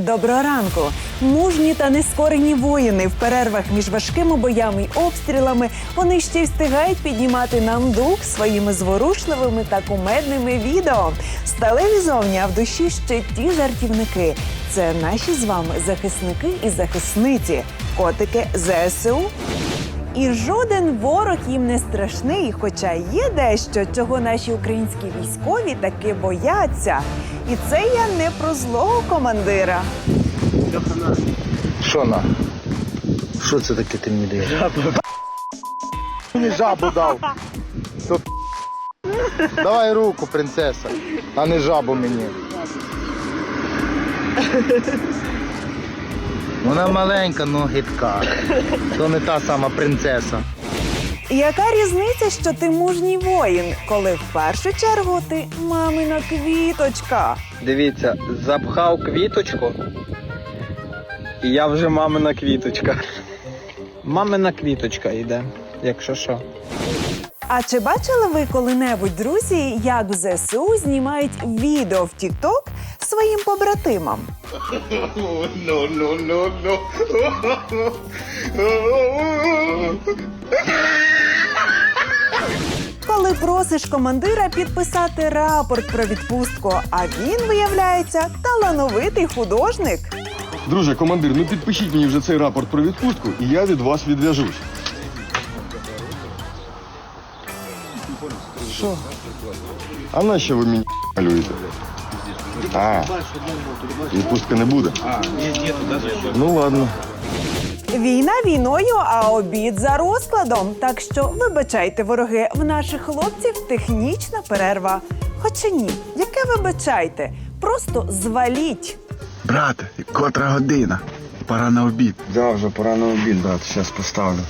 Доброго ранку! Мужні та нескорені воїни в перервах між важкими боями й обстрілами вони ще й встигають піднімати нам дух своїми зворушливими та кумедними відео. Сталеві зовні, а в душі ще ті жартівники. Це наші з вами захисники і захисниці, котики ЗСУ. І жоден ворог їм не страшний, хоча є дещо, чого наші українські військові таки бояться. І це я не про злого командира. Що на? Що це таке ти мені даєш? Мені жабу дав. То Давай руку, принцеса, а не жабу мені. Вона маленька, ну гидка. То не та сама принцеса. Яка різниця, що ти мужній воїн, коли в першу чергу ти мамина квіточка? Дивіться, запхав квіточку, і я вже мамина квіточка. Мамина квіточка йде, якщо що. А чи бачили ви коли-небудь, друзі, як в ЗСУ знімають відео в TikTok своїм побратимам? Коли просиш командира підписати рапорт про відпустку, а він виявляється талановитий художник. Друже, командир, ну підпишіть мені вже цей рапорт про відпустку, і я від вас відв'яжусь. Що? А на що ви мені малюєте? А, відпустка не буде? Ну ладно. Війна війною, а обід за розкладом. Так що вибачайте, вороги, в наших хлопців технічна перерва. Хоча ні, яке вибачайте? Просто зваліть. Брате, котра година? Пора на обід. Да, вже пора на обід, брат, зараз поставлю.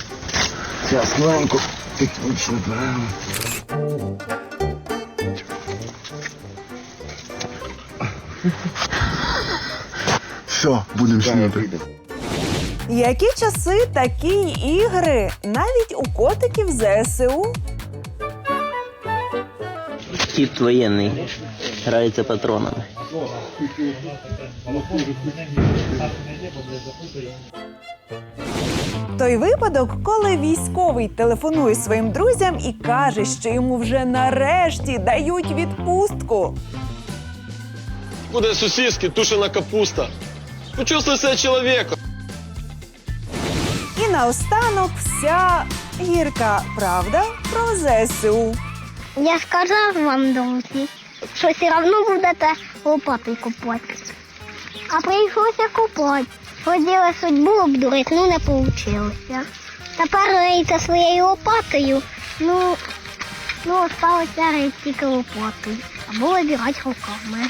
Зараз хвилинку. Технічно перерва. Все, будемо снідати. Які часи, такі ігри, навіть у котиків ЗСУ. Кіт воєнний грається патронами. Той випадок, коли військовий телефонує своїм друзям і каже, що йому вже нарешті дають відпустку. Буде сосиски, тушена капуста. Почувствуй себе чоловіком. І наостанок вся гірка правда про ЗСУ. Я сказав вам, друзі, що все одно будете лопатою купати. А прийшлося купати. Хотіла судьбу обдурити, ну не вийшло. Тепер рийте своєю лопатою, ну, ну осталося рити тільки лопатою. Або вибирати руками.